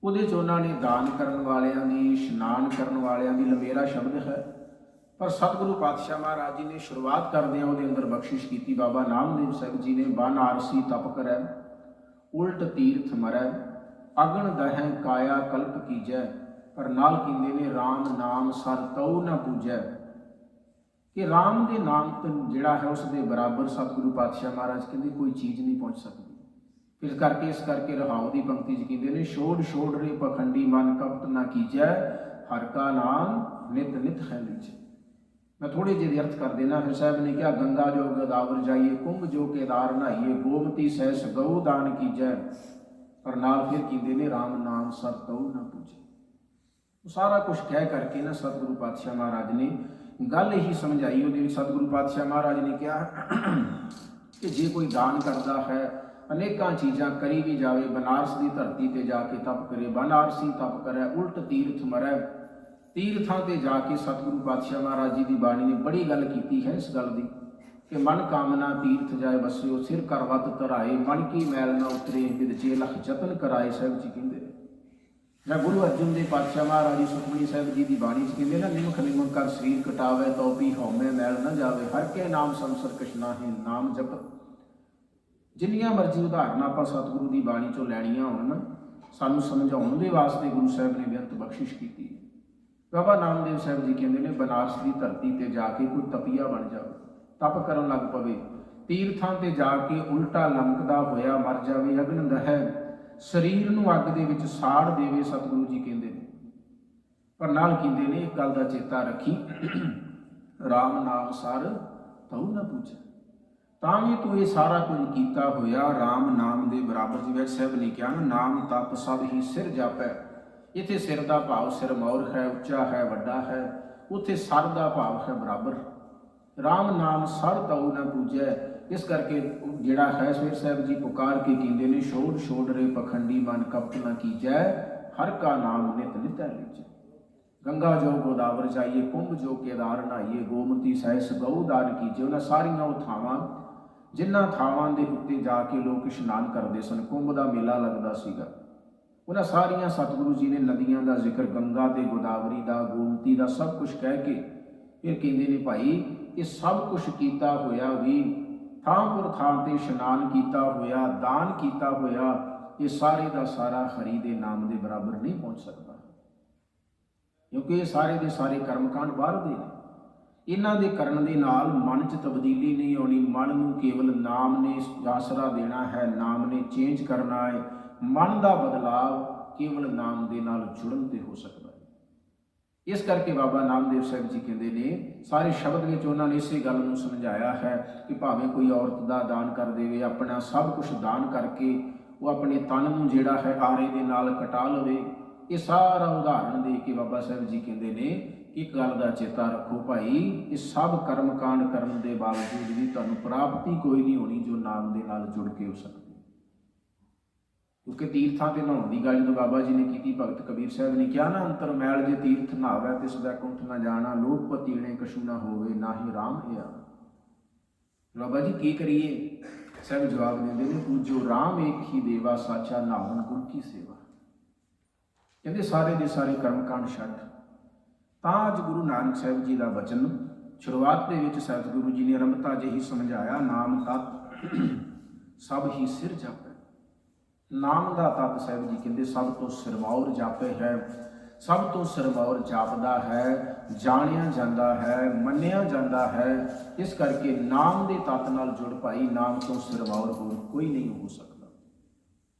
ਉਹਦੇ ਚ ਉਹਨਾਂ ਨੇ ਦਾਨ ਕਰਨ ਵਾਲਿਆਂ ਦੀ, ਇਸ਼ਨਾਨ ਕਰਨ ਵਾਲਿਆਂ ਦੀ ਲੰਮੇਰਾ ਸ਼ਬਦ ਹੈ। ਪਰ ਸਤਿਗੁਰੂ ਪਾਤਸ਼ਾਹ ਮਹਾਰਾਜ ਜੀ ਨੇ ਸ਼ੁਰੂਆਤ ਕਰਦਿਆਂ ਉਹਦੇ ਅੰਦਰ ਬਖਸ਼ਿਸ਼ ਕੀਤੀ, ਬਾਬਾ ਨਾਮਦੇਵ ਸਾਹਿਬ ਜੀ ਨੇ ਬਨ ਆਰਸੀ ਤਪ ਕਰੈ, ਉਲਟ ਤੀਰਥ ਮਰੈ ਅਗਨ ਦਹੈ ਕਾਇਆ ਕਲਪ ਕੀਜੈ, ਪਰ ਨਾਲ ਕਹਿੰਦੇ ਨੇ RAM ਨਾਮ ਸਰ ਤਉ ਨ ਪੂਜੈ। ਕਿ RAM ਦੇ ਨਾਮ ਤੋਂ ਜਿਹੜਾ ਹੈ ਉਸ ਦੇ ਬਰਾਬਰ ਸਤਿਗੁਰੂ ਪਾਤਸ਼ਾਹ ਮਹਾਰਾਜ ਕਹਿੰਦੇ ਕੋਈ ਚੀਜ਼ ਨਹੀਂ ਪਹੁੰਚ ਸਕਦੀ। ਇਸ ਕਰਕੇ ਇਸ ਕਰਕੇ ਰਹਾਉ ਦੀ ਪੰਕਤੀ ਚ ਕਹਿੰਦੇ ਨੇ, ਛੋੜ ਛੋੜ ਰੇ ਪਖੰਡੀ ਮਨ ਕਪਟ ਨਾ ਕੀਜੈ, ਹਰ ਕਾ ਨਾਮ ਨਿਤ ਨਿਤ ਹੈ ਲੀਜੈ ਮੈਂ ਥੋੜੇ ਜਿਹੇ ਦੇ ਅਰਥ ਕਰ ਦੇਣਾ ਫਿਰ ਸਾਹਿਬ ਨੇ ਕਿਹਾ, ਗੰਗਾ ਜੋ ਗਦਾਵਰ ਜਾਈਏ, ਕੁੰਭ ਜੋ ਕੇਦਾਰ ਨਹਾਈਏ ਗੋਮਤੀ ਸਹਿਸ ਗਊ ਦਾਨ ਕੀਜੈ। ਪਰ ਨਾਲ ਫਿਰ ਕਹਿੰਦੇ ਨੇ RAM ਨਾਮ ਸਰ ਤਉ ਨਾ ਪੂਜੈ। ਉਹ ਸਾਰਾ ਕੁਝ ਕਹਿ ਕਰਕੇ ਨਾ ਸਤਿਗੁਰੂ ਪਾਤਸ਼ਾਹ ਮਹਾਰਾਜ ਨੇ ਗੱਲ ਇਹੀ ਸਮਝਾਈ। ਉਹਦੇ ਵਿੱਚ ਸਤਿਗੁਰੂ ਪਾਤਸ਼ਾਹ ਮਹਾਰਾਜ ਨੇ ਕਿਹਾ ਕਿ ਜੇ ਕੋਈ ਦਾਨ ਕਰਦਾ ਹੈ, ਅਨੇਕਾਂ ਚੀਜ਼ਾਂ ਕਰੀ ਵੀ ਜਾਵੇ, ਬਨਾਰਸ ਦੀ ਧਰਤੀ ਤੇ ਜਾ ਕੇ ਤਪ ਕਰੇ, ਬਨਾਰਸੀ ਤਪ ਕਰੇ, ਉਲਟ ਤੀਰਥ ਮਰੈ ਤੀਰਥਾਂ ਤੇ ਜਾ ਕੇ ਸਤਿਗੁਰੂ ਪਾਤਸ਼ਾਹ ਮਹਾਰਾਜ ਜੀ ਦੀ ਬਾਣੀ ਨੇ ਬੜੀ ਗੱਲ ਕੀਤੀ ਹੈ ਇਸ ਗੱਲ ਦੀ, ਕਿ ਮਨ ਕਾਮਨਾ ਤੀਰਥ ਜਾਏ ਵਸਿਓ, ਸਿਰ ਕਰਵਤ ਧਰਾਏ, ਮਨ ਕੀ ਮੈਲ ਨਾ ਉਤਰੇ ਵਿਦ ਚੇ ਲਖ ਜਤਨ ਕਰਾਏ, ਸਾਹਿਬ ਜੀ ਕਹਿੰਦੇ ਨੇ। ਜਾਂ ਗੁਰੂ ਅਰਜਨ ਦੇ ਪਾਤਸ਼ਾਹ ਮਹਾਰਾਜ ਜੀ, ਸੁਖਮਨੀ ਸਾਹਿਬ ਜੀ ਦੀ ਬਾਣੀ ਚ ਕਹਿੰਦੇ ਨਾ ਨਿਮਖ ਨਿਮਖ ਕਰ ਸਰੀਰ ਕਟਾਵੇ, ਤੋਪੀ ਹਉਮੈ ਮੈਲ ਨਾ ਜਾਵੇ, ਹਰ ਕੇ ਨਾਮ ਸੰਸਰ ਕ੍ਰਿਸ਼ਨਾ ਹੈ ਨਾਮ ਜਪ। ਜਿੰਨੀਆਂ ਮਰਜ਼ੀ ਉਦਾਹਰਨਾਂ ਆਪਾਂ ਸਤਿਗੁਰੂ ਦੀ ਬਾਣੀ ਚੋਂ ਲੈਣੀਆਂ ਹੋਣ ਨਾ ਸਾਨੂੰ ਸਮਝਾਉਣ ਦੇ ਵਾਸਤੇ ਗੁਰੂ ਸਾਹਿਬ ਨੇ ਬੇਅੰਤ ਬਖਸ਼ਿਸ਼ ਕੀਤੀ। ਬਾਬਾ ਨਾਮਦੇਵ ਸਾਹਿਬ ਜੀ ਕਹਿੰਦੇ ਨੇ, ਬਨਾਰਸ ਦੀ ਧਰਤੀ ਤੇ ਜਾ ਕੇ ਕੋਈ ਤਪੀਆ ਬਣ ਜਾਵੇ ਤਪ ਕਰਨ ਲੱਗ ਪਵੇ। ਤੀਰਥਾਂ ਤੇ ਜਾ ਕੇ ਉਲਟਾ ਲੰਕਦਾ ਹੋਇਆ ਮਰ ਜਾਵੇ ਅਗਨ ਦਹੈ। ਸਰੀਰ ਨੂੰ ਅੱਗ ਦੇ ਵਿੱਚ ਸਾੜ ਦੇਵੇ, ਸਤਿਗੁਰੂ ਜੀ ਕਹਿੰਦੇ ਨੇ। ਪਰ ਨਾਲ ਕਹਿੰਦੇ ਨੇ, ਇੱਕ ਗੱਲ ਦਾ ਚੇਤਾ ਰੱਖੀ। RAM ਨਾਮ ਸਰ, ਤਉ ਨਾ ਪੁੱਛ। ਤਾਂ ਵੀ ਤੂੰ ਇਹ ਸਾਰਾ ਕੁਝ ਕੀਤਾ ਹੋਇਆ RAM ਨਾਮ ਦੇ ਬਰਾਬਰ ਜਿਵੇਂ ਸਾਹਿਬ ਨੇ ਕਿਹਾ ਨਾਮ, ਤਪ ਸਭ ਹੀ ਸਿਰ ਜਾਪੈ। ਜਿੱਥੇ ਸਿਰ ਦਾ ਭਾਵ ਸਿਰ ਮੌਰ ਹੈ, ਉੱਚਾ ਹੈ, ਵੱਡਾ ਹੈ, ਉਥੇ ਸਰ ਦਾ ਭਾਵ ਹੈ ਬਰਾਬਰ। RAM ਨਾਮ ਸਰ ਤਉ ਨਾ ਪੂਜੈ। ਇਸ ਕਰਕੇ ਜਿਹੜਾ ਹੈ ਸਵੇਰ ਸਾਹਿਬ ਜੀ ਪੁਕਾਰ ਕੇ ਕਹਿੰਦੇ ਨੇ, ਛੋੜ ਛੋੜ ਰੇ ਪਖੰਡੀ ਮਨ ਕਪਟ ਨਾ ਕੀਜੈ, ਹਰ ਕਾ ਨਾਮ ਨਿਤ ਨਿਤ ਲਿਜੈ ਗੰਗਾ ਜੋ ਗੋਦਾਵਰ ਜਾਈਏ, ਕੁੰਭ ਜੋ ਕੇਦਾਰ ਨਹਾਈਏ ਗੋਮਤੀ ਸਹਿਸ ਗਊ ਦਾਨ ਕੀਜੇ। ਉਹਨਾਂ ਸਾਰੀਆਂ ਉਹ ਥਾਵਾਂ, ਜਿਨ੍ਹਾਂ ਥਾਵਾਂ ਦੇ ਉੱਤੇ ਜਾ ਕੇ ਲੋਕ ਇਸ਼ਨਾਨ ਕਰਦੇ ਸਨ। ਕੁੰਭ ਦਾ ਮੇਲਾ ਲੱਗਦਾ ਸੀਗਾ। ਉਹਨਾਂ ਸਾਰੀਆਂ ਸਤਿਗੁਰੂ ਜੀ ਨੇ ਨਦੀਆਂ ਦਾ ਜ਼ਿਕਰ, ਗੰਗਾ ਤੇ ਗੋਦਾਵਰੀ ਦਾ, ਗੋਮਤੀ ਦਾ ਸਭ ਕੁਝ ਕਹਿ ਕੇ ਫਿਰ ਕਹਿੰਦੇ ਨੇ ਭਾਈ, ਇਹ ਸਭ ਕੁਝ ਕੀਤਾ ਹੋਇਆ ਵੀ ਥਾਂ ਪੁਰ ਥਾਂ ਤੇ ਇਸ਼ਨਾਨ ਕੀਤਾ ਹੋਇਆ, ਦਾਨ ਕੀਤਾ ਹੋਇਆ, ਇਹ ਸਾਰੇ ਦਾ ਸਾਰਾ ਹਰੀ ਦੇ ਨਾਮ ਦੇ ਬਰਾਬਰ ਨਹੀਂ ਪਹੁੰਚ ਸਕਦਾ। ਕਿਉਂਕਿ ਇਹ ਸਾਰੇ ਦੇ ਸਾਰੇ ਕਰਮਕਾਂਡ ਬਾਹਰ ਦੇ ਨੇ। ਇਹਨਾਂ ਦੇ ਕਰਨ ਦੇ ਨਾਲ ਮਨ 'ਚ ਤਬਦੀਲੀ ਨਹੀਂ ਆਉਣੀ, ਮਨ ਨੂੰ ਕੇਵਲ ਨਾਮ ਨੇ ਆਸਰਾ ਦੇਣਾ ਹੈ, ਨਾਮ ਨੇ ਚੇਂਜ ਕਰਨਾ ਹੈ ਮਨ ਦਾ ਬਦਲਾਵ ਕੇਵਲ ਨਾਮ ਦੇ ਨਾਲ ਜੁੜਨ ਤੇ ਹੋ ਸਕਦਾ ਹੈ। ਇਸ ਕਰਕੇ ਬਾਬਾ ਨਾਮਦੇਵ ਸਾਹਿਬ ਜੀ ਕਹਿੰਦੇ ਨੇ, ਸਾਰੇ ਸ਼ਬਦ ਵਿੱਚ ਉਹਨਾਂ ਨੇ ਇਸੇ ਗੱਲ ਨੂੰ ਸਮਝਾਇਆ ਹੈ ਕਿ ਭਾਵੇਂ ਕੋਈ ਔਰਤ ਦਾ ਦਾਨ ਕਰ ਦੇਵੇ, ਆਪਣਾ ਸਭ ਕੁਝ ਦਾਨ ਕਰਕੇ ਉਹ ਆਪਣੇ ਤਨ ਨੂੰ ਜਿਹੜਾ ਹੈ ਆਰੇ ਦੇ ਨਾਲ ਕਟਾ ਲਵੇ। ਇਹ ਸਾਰਾ ਉਦਾਹਰਣ ਦੇ ਕੇ ਬਾਬਾ ਸਾਹਿਬ ਜੀ ਕਹਿੰਦੇ ਨੇ, ਇੱਕ ਗੱਲ ਦਾ ਚੇਤਾ ਰੱਖੋ ਭਾਈ, ਇਹ ਸਭ ਕਰਮ ਕਾਂਡ ਕਰਨ ਦੇ ਬਾਵਜੂਦ ਵੀ ਤੁਹਾਨੂੰ ਪ੍ਰਾਪਤੀ ਕੋਈ ਨਹੀਂ ਹੋਣੀ ਜੋ ਨਾਮ ਦੇ ਨਾਲ ਜੁੜ ਕੇ ਹੋ ਸਕਦੀ। ਕਿਉਂਕਿ ਤੀਰਥਾਂ ਤੇ ਨਹਾਉਣ ਦੀ ਗੱਲ ਜਦੋਂ ਬਾਬਾ ਜੀ ਨੇ ਕੀਤੀ, ਭਗਤ ਕਬੀਰ ਸਾਹਿਬ ਨੇ ਕਿਹਾ, ਨਾ ਅੰਤਰ ਮੈਲ ਜੇ ਤੀਰਥ ਨਹਾਵੇ ਤਿਸ ਦਾ ਕੁੰਠ ਨਾ ਜਾਣਾ, ਲੋਕ ਪਤੀਣੇ ਕਛੂ ਨਾ ਹੋਵੇ, ਨਾ ਹੀ ਰਾਮ ਹਿਆ। ਬਾਬਾ ਜੀ, ਕੀ ਕਰੀਏ? ਸਾਹਿਬ ਜਵਾਬ ਦਿੰਦੇ ਨੇ, ਪੂਜੋ, ਰਾਮ ਏਕ ਹੀ ਦੇਵਾ, ਸਾਚਾ ਨਾਵਨ ਗੁਰ ਕੀ ਸੇਵਾ। ਕਹਿੰਦੇ, ਸਾਰੇ ਦੇ ਸਾਰੇ ਕਰਮ ਕਾਂਡ ਛੱਡ। ਤਾਂ ਅੱਜ ਗੁਰੂ ਨਾਨਕ ਸਾਹਿਬ ਜੀ ਦਾ ਬਚਨ, ਸ਼ੁਰੂਆਤ ਦੇ ਵਿੱਚ ਸਤਿਗੁਰੂ ਜੀ ਨੇ ਅਰੰਭਤਾ ਜਿਹੀ ਸਮਝਾਇਆ, ਨਾਮ ਤਤ, ਸਭ ਹੀ ਸਿਰ ਜਾਪੈ ਨਾਮ ਦਾ ਤਤ ਸਾਹਿਬ ਜੀ ਕਹਿੰਦੇ, ਸਭ ਤੋਂ ਸਿਰਮੌਰ ਜਾਪੇ ਹੈ, ਸਭ ਤੋਂ ਸਿਰਮੌਰ ਜਾਪਦਾ ਹੈ, ਜਾਣਿਆ ਜਾਂਦਾ ਹੈ, ਮੰਨਿਆ ਜਾਂਦਾ ਹੈ। ਇਸ ਕਰਕੇ ਨਾਮ ਦੇ ਤਤ ਨਾਲ ਜੁੜ ਭਾਈ, ਨਾਮ ਤੋਂ ਸਿਰਮੌਰ ਹੋਰ ਕੋਈ ਨਹੀਂ ਹੋ ਸਕਦਾ।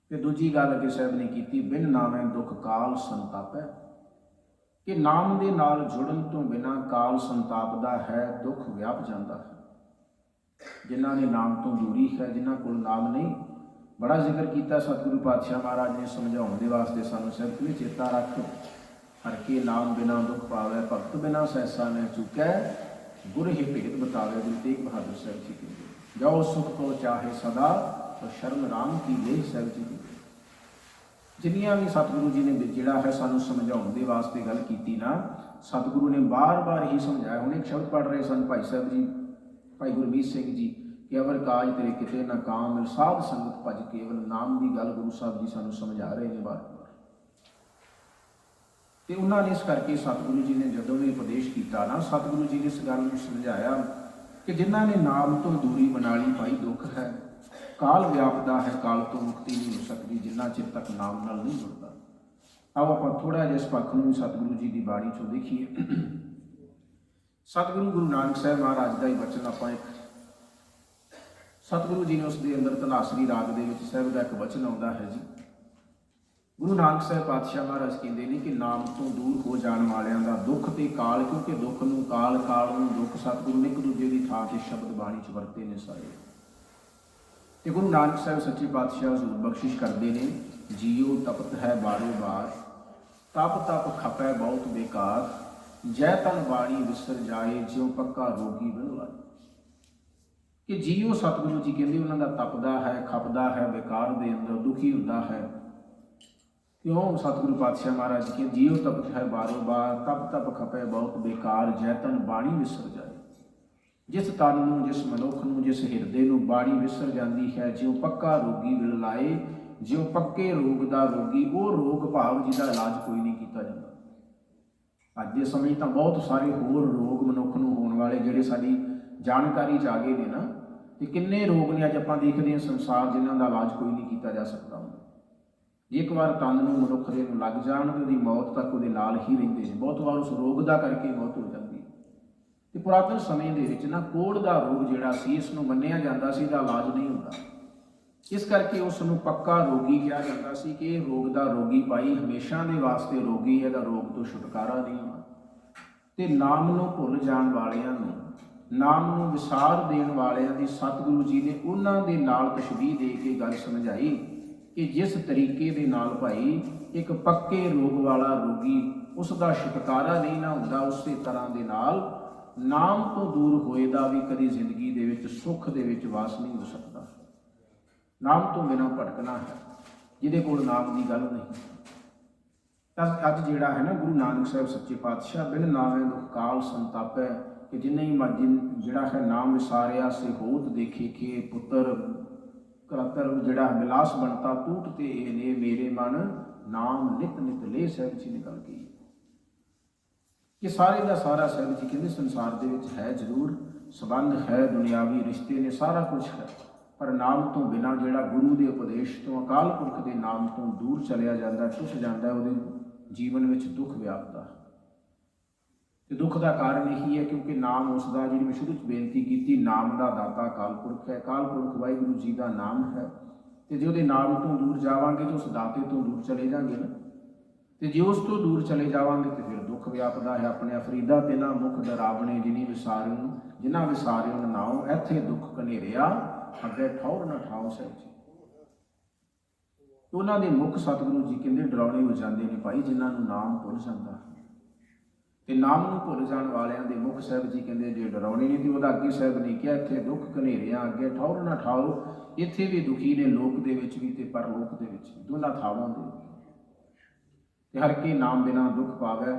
ਤੇ ਦੂਜੀ ਗੱਲ ਅਗੇ ਸਾਹਿਬ ਨੇ ਕੀਤੀ, ਬਿਨ ਨਾਮੈ ਦੁਖ ਕਾਲ ਸੰਤਾਪੈ। ਕਿ ਨਾਮ ਦੇ ਨਾਲ ਜੁੜਨ ਤੋਂ ਬਿਨਾ ਕਾਲ ਸੰਤਾਪਦਾ ਹੈ, ਦੁੱਖ ਵਿਆਪ ਜਾਂਦਾ ਹੈ। ਜਿਨ੍ਹਾਂ ਨੇ ਨਾਮ ਤੋਂ ਦੂਰੀ ਹੈ, ਜਿਨ੍ਹਾਂ ਕੋਲ ਨਾਮ ਨਹੀਂ ਬੜਾ ਜ਼ਿਕਰ ਕੀਤਾ ਸਤਿਗੁਰੂ ਪਾਤਸ਼ਾਹ ਮਹਾਰਾਜ ਨੇ ਸਮਝਾਉਣ ਦੇ ਵਾਸਤੇ ਸਾਨੂੰ ਸਿਰਫ ਇਹ ਚੇਤਾ ਰੱਖ। ਹਰ ਕੇ ਨਾਮ ਬਿਨਾ ਦੁਖ ਪਾਵੇ, ਭਗਤ ਬਿਨਾ ਸੈਸਾ ਨ ਚੁਕੈ, ਗੁਰ ਹੀ ਭੇਦ ਬਤਾਵੇ, ਗੁਰੂ ਤੇਗ ਬਹਾਦਰ ਸਾਹਿਬ ਜੀ ਕਹਿੰਦੇ ਜਾਓ ਸੁਖ ਤੋਂ ਚਾਹੇ ਸਦਾ, ਤੋ ਸ਼ਰਨ ਰਾਮ ਕੀ ਲੈ ਸਾਹਿਬ ਜੀ ਕਹਿੰਦੇ ਜਿੰਨੀਆਂ ਵੀ ਸਤਿਗੁਰੂ ਜੀ ਨੇ ਜਿਹੜਾ ਹੈ ਸਾਨੂੰ ਸਮਝਾਉਣ ਦੇ ਵਾਸਤੇ ਗੱਲ ਕੀਤੀ ਨਾ, ਸਤਿਗੁਰੂ ਨੇ ਬਾਰ-ਬਾਰ ਹੀ ਸਮਝਾਇਆ। ਹੁਣ ਇੱਕ ਸ਼ਬਦ ਪੜ ਰਹੇ ਸਨ ਭਾਈ ਸਾਹਿਬ ਜੀ, ਭਾਈ ਗੁਰਮੀਤ ਸਿੰਘ ਜੀ। ਕਿ ਅਵਰ ਕਾਜ ਤੇਰੇ ਕਿਤੇ ਨਾ ਕਾਮ ਮਿਲ, ਸਾਧ ਸੰਗਤ ਭਜ ਕੇਵਲ ਨਾਮ ਦੀ ਗੱਲ ਗੁਰੂ ਸਾਹਿਬ ਜੀ ਸਾਨੂੰ ਸਮਝਾ ਰਹੇ ਨੇ ਬਾਰ ਤੇ ਉਹਨਾਂ ਨੇ ਇਸ ਕਰਕੇ ਸਤਿਗੁਰੂ ਜੀ ਨੇ ਜਦੋਂ ਵੀ ਉਪਦੇਸ਼ ਕੀਤਾ ਨਾ, ਸਤਿਗੁਰੂ ਜੀ ਨੇ ਇਸ ਗੱਲ ਨੂੰ ਸਮਝਾਇਆ ਕਿ ਜਿਨ੍ਹਾਂ ਨੇ ਨਾਮ ਤੋਂ ਦੂਰੀ ਬਣਾ ਲਈ, ਭਾਈ ਦੁੱਖ ਹੈ, ਕਾਲ ਵਿਆਪਦਾ ਹੈ, ਕਾਲ ਤੋਂ ਮੁਕਤੀ ਨਹੀਂ ਹੋ ਸਕਦੀ, ਜਿੰਨਾ ਚਿਰ ਤੱਕ ਨਾਮ ਨਾਲ ਨਹੀਂ ਜੁੜਦਾ। ਆਓ ਆਪਾਂ ਥੋੜਾ ਜਿਹਾ ਇਸ ਪੱਖ ਨੂੰ ਵੀ ਸਤਿਗੁਰੂ ਜੀ ਦੀ ਬਾਣੀ ਚੋਂ ਦੇਖੀਏ। ਸਤਿਗੁਰੂ ਗੁਰੂ ਨਾਨਕ ਸਾਹਿਬ ਮਹਾਰਾਜ ਦਾ ਹੀ ਵਚਨ ਆਪਾਂ ਇੱਕ ਸਤਿਗੁਰੂ ਜੀ ਨੇ ਉਸ ਦੇ ਅੰਦਰ ਤਨਾਸਰੀ ਰਾਗ ਦੇ ਵਿੱਚ ਸਾਹਿਬ ਦਾ ਇੱਕ ਵਚਨ ਆਉਂਦਾ ਹੈ ਜੀ। ਗੁਰੂ ਨਾਨਕ ਸਾਹਿਬ ਪਾਤਸ਼ਾਹ ਮਹਾਰਾਜ ਕਹਿੰਦੇ ਨੇ ਕਿ ਨਾਮ ਤੋਂ ਦੂਰ ਹੋ ਜਾਣ ਵਾਲਿਆਂ ਦਾ ਦੁੱਖ ਤੇ ਕਾਲ, ਕਿਉਂਕਿ ਦੁੱਖ ਨੂੰ ਕਾਲ ਕਾਲ ਨੂੰ ਦੁੱਖ ਸਤਿਗੁਰੂ ਨੇ ਇੱਕ ਦੂਜੇ ਦੀ ਥਾਂ ਤੇ ਸ਼ਬਦ ਬਾਣੀ ਚ ਵਰਤੇ ਨੇ ਸਾਰੇ। ਤੇ ਗੁਰੂ ਨਾਨਕ ਸਾਹਿਬ ਸੱਚੇ ਪਾਤਸ਼ਾਹ ਹਜ਼ੂਰ ਬਖਸ਼ਿਸ਼ ਕਰਦੇ ਨੇ, ਜੀਉ ਤਪਤ ਹੈ ਬਾਰੋ ਬਾਰ, ਤਪ ਤਪ ਖਪੈ ਬਹੁਤ ਬੇਕਾਰ, ਜੈ ਤਨ ਬਾਣੀ ਵਿਸਰ ਜਾਏ, ਜਿਉ ਪੱਕਾ ਰੋਗੀ ਬਣਵਾਏ ਕਿ ਜੀਉ ਸਤਿਗੁਰੂ ਜੀ ਕਹਿੰਦੇ ਉਹਨਾਂ ਦਾ ਤਪਦਾ ਹੈ, ਖਪਦਾ ਹੈ ਬੇਕਾਰ ਦੇ ਅੰਦਰ ਦੁਖੀ ਹੁੰਦਾ ਹੈ। ਕਿਉਂ? ਸਤਿਗੁਰੂ ਪਾਤਸ਼ਾਹ ਮਹਾਰਾਜ ਜੀ ਕਹਿੰਦੇ ਜੀਉ ਤਪਤ ਹੈ ਬਾਰੋ ਬਾਰ, ਤਪ ਤਪ ਖਪੇ ਬਹੁਤ ਬੇਕਾਰ, ਜੈਤਨ ਬਾਣੀ ਵਿਸਰ ਜਾਏ। ਜਿਸ ਤਨ ਨੂੰ, ਜਿਸ ਮਨੁੱਖ ਨੂੰ, ਜਿਸ ਹਿਰਦੇ ਨੂੰ ਬਾਣੀ ਵਿਸਰ ਜਾਂਦੀ ਹੈ, ਜਿਉ ਪੱਕਾ ਰੋਗੀ ਵਿਲ ਲਾਏ, ਜਿਉ ਪੱਕੇ ਰੋਗ ਦਾ ਰੋਗੀ, ਉਹ ਰੋਗ ਭਾਵ ਜਿਹਦਾ ਇਲਾਜ ਕੋਈ ਨਹੀਂ ਕੀਤਾ ਜਾਂਦਾ। ਅੱਜ ਦੇ ਸਮੇਂ ਤਾਂ ਬਹੁਤ ਸਾਰੇ ਹੋਰ ਰੋਗ ਮਨੁੱਖ ਨੂੰ ਹੋਣ ਵਾਲੇ ਜਿਹੜੇ ਸਾਡੀ ਜਾਣਕਾਰੀ ਚ ਆ ਗਏ ਨੇ ਨਾ ਤੇ ਕਿੰਨੇ ਰੋਗ ਨੇ ਅੱਜ ਆਪਾਂ ਦੇਖਦੇ ਹਾਂ ਸੰਸਾਰ ਜਿਨ੍ਹਾਂ ਦਾ ਇਲਾਜ ਕੋਈ ਨਹੀਂ ਕੀਤਾ ਜਾ ਸਕਦਾ ਜੇ ਇੱਕ ਵਾਰ ਤਨ ਨੂੰ ਮਨੁੱਖ ਦੇ ਨੂੰ ਲੱਗ ਜਾਣ ਤੇ ਉਹਦੀ ਮੌਤ ਤੱਕ ਉਹਦੇ ਨਾਲ ਹੀ ਰਹਿੰਦੇ ਨੇ। ਬਹੁਤ ਵਾਰ ਉਸ ਰੋਗ ਦਾ ਕਰਕੇ ਮੌਤ ਹੋ ਜਾਂਦੀ ਹੈ। ਤੇ ਪੁਰਾਤਨ ਸਮੇਂ ਦੇ ਵਿੱਚ ਨਾ ਕੋੜ ਦਾ ਰੋਗ ਜਿਹੜਾ ਸੀ, ਇਸ ਨੂੰ ਮੰਨਿਆ ਜਾਂਦਾ ਸੀ ਦਾ ਇਲਾਜ ਨਹੀਂ ਹੁੰਦਾ। ਇਸ ਕਰਕੇ ਉਸ ਨੂੰ ਪੱਕਾ ਰੋਗੀ ਕਿਹਾ ਜਾਂਦਾ ਸੀ ਕਿ ਇਹ ਰੋਗ ਦਾ ਰੋਗੀ ਭਾਈ ਹਮੇਸ਼ਾ ਦੇ ਵਾਸਤੇ ਰੋਗੀ ਹੈ ਦਾ ਰੋਗ ਤੋਂ ਛੁਟਕਾਰਾ ਨਹੀਂ ਹੋਣਾ ਤੇ ਨਾਮ ਨੂੰ ਭੁੱਲ ਜਾਣ ਵਾਲਿਆਂ ਨੂੰ ਨਾਮ ਨੂੰ ਵਿਸਾਰ ਦੇਣ ਵਾਲਿਆਂ ਦੀ ਸਤਿਗੁਰੂ ਜੀ ਨੇ ਉਹਨਾਂ ਦੇ ਨਾਲ ਤਸ਼ਬੀਹ ਦੇ ਕੇ ਗੱਲ ਸਮਝਾਈ ਕਿ ਜਿਸ ਤਰੀਕੇ ਦੇ ਨਾਲ ਭਾਈ ਇੱਕ ਪੱਕੇ ਰੋਗ ਵਾਲਾ ਰੋਗੀ ਉਸ ਦਾ ਛੁਟਕਾਰਾ ਨਹੀਂ ਨਾ ਹੁੰਦਾ, ਉਸੇ ਤਰ੍ਹਾਂ ਦੇ ਨਾਲ ਨਾਮ ਤੋਂ ਦੂਰ ਹੋਏ ਦਾ ਵੀ ਕਦੀ ਜ਼ਿੰਦਗੀ ਦੇ ਵਿੱਚ ਸੁੱਖ ਦੇ ਵਿੱਚ ਵਾਸ ਨਹੀਂ ਹੋ ਸਕਦਾ। ਨਾਮ ਤੋਂ ਬਿਨਾਂ ਭਟਕਣਾ ਹੈ, ਜਿਹਦੇ ਕੋਲ ਨਾਮ ਦੀ ਗੱਲ ਨਹੀਂ। ਤਾਂ ਅੱਜ ਜਿਹੜਾ ਹੈ ਨਾ ਗੁਰੂ ਨਾਨਕ ਸਾਹਿਬ ਸੱਚੇ ਪਾਤਸ਼ਾਹ, ਬਿਨ ਨਾਵੇਂ ਦੁਖ ਕਾਲ ਸੰਤਾਪੈ ਕਿ ਜਿੰਨੇ ਹੀ ਮਰਜ਼ੀ ਜਿਹੜਾ ਹੈ ਨਾਮ ਵਿਸਾਰਿਆ ਸੇ ਹੋਤ ਦੇਖੇ ਕੇ ਪੁੱਤਰ ਕਰਤਰ ਜਿਹੜਾ ਵਿਲਾਸ ਬਣਤਾ ਟੂਟ ਤੇ ਇਹ ਨੇ ਮੇਰੇ ਮਨ ਨਾਮ ਨਿਤ ਨਿਤ ਲੈ ਸਾਹਿਬ ਜੀ ਨਿਕਲ ਗਈ। ਕਿ ਸਾਰੇ ਦਾ ਸਾਰਾ ਸਹਿਬ ਜੀ ਕਹਿੰਦੇ ਸੰਸਾਰ ਦੇ ਵਿੱਚ ਹੈ ਜ਼ਰੂਰ, ਸਬੰਧ ਹੈ, ਦੁਨਿਆਵੀ ਰਿਸ਼ਤੇ ਨੇ, ਸਾਰਾ ਕੁਝ ਹੈ। ਪਰ ਨਾਮ ਤੋਂ ਬਿਨਾ ਜਿਹੜਾ ਗੁਰੂ ਦੇ ਉਪਦੇਸ਼ ਤੋਂ, ਅਕਾਲ ਪੁਰਖ ਦੇ ਨਾਮ ਤੋਂ ਦੂਰ ਚਲਿਆ ਜਾਂਦਾ, ਟੁੱਟ ਜਾਂਦਾ, ਉਹਦੇ ਜੀਵਨ ਵਿੱਚ ਦੁੱਖ ਵਿਆਪਦਾ। ਤੇ ਦੁੱਖ ਦਾ ਕਾਰਨ ਇਹੀ ਹੈ ਕਿਉਂਕਿ ਨਾਮ ਉਸ ਦਾ ਜਿਹੜੀ ਮੈਂ ਸ਼ੁਰੂ ਚ ਬੇਨਤੀ ਕੀਤੀ, ਨਾਮ ਦਾ ਦਾਤਾ ਅਕਾਲ ਪੁਰਖ ਹੈ, ਅਕਾਲ ਪੁਰਖ ਵਾਹਿਗੁਰੂ ਜੀ ਦਾ ਨਾਮ ਹੈ। ਤੇ ਜੇ ਉਹਦੇ ਨਾਮ ਤੋਂ ਦੂਰ ਜਾਵਾਂਗੇ ਤਾਂ ਉਸ ਦਾਤੇ ਤੋਂ ਦੂਰ ਚਲੇ ਜਾਾਂਗੇ ਨਾ। ਤੇ ਜੇ ਉਸ ਤੋਂ ਦੂਰ ਚਲੇ ਜਾਵਾਂਗੇ ਤੇ ਫਿਰ ਦੁੱਖ ਵਿਆਪਦਾ ਹੈ ਆਪਣੇ ਅਫਰੀਦਾ ਤੇ ਨਾ ਮੁਖ ਡਰਾਵਣੇ ਜਿਨੀ ਵਿਸਾਰਿਓ ਜਿਨ੍ਹਾਂ ਵਿਸਾਰਿਉ ਨਾਉ, ਇੱਥੇ ਦੁੱਖ ਕਨੇਰਿਆ ਅੱਗੇ ਠੌਰ ਨਾ ਠਾਉ ਸਹਿ ਜੀ। ਉਹਨਾਂ ਦੇ ਮੁਖ ਸਤਿਗੁਰੂ ਜੀ ਕਹਿੰਦੇ ਡਰਾਉਣੇ ਹੋ ਜਾਂਦੇ ਨੇ ਭਾਈ, ਜਿਨ੍ਹਾਂ ਨੂੰ ਨਾਮ ਭੁੱਲ ਜਾਂਦਾ। ਤੇ ਨਾਮ ਨੂੰ ਭੁੱਲ ਜਾਣ ਵਾਲਿਆਂ ਦੇ ਮੁਖ ਸਾਹਿਬ ਜੀ ਕਹਿੰਦੇ ਜੇ ਡਰਾਉਣੀ ਨਹੀਂ ਦੀ ਉਹਦਾ ਅੱਗੇ ਸਾਹਿਬ ਨੇ ਕਿਹਾ ਇੱਥੇ ਦੁੱਖ ਘਨੇਰਿਆਂ ਅੱਗੇ ਠੌਰ ਨਾ ਠਾਓ ਇੱਥੇ ਵੀ ਦੁਖੀ ਨੇ ਲੋਕ ਦੇ ਵਿੱਚ ਵੀ ਤੇ ਪਰਲੋਕ ਦੇ ਵਿੱਚ ਵੀ, ਦੋਨਾਂ ਥਾਵਾਂ ਦੇ ਤੇ ਹਰ ਕੀ ਨਾਮ ਬਿਨਾ ਦੁੱਖ ਪਾਵੇ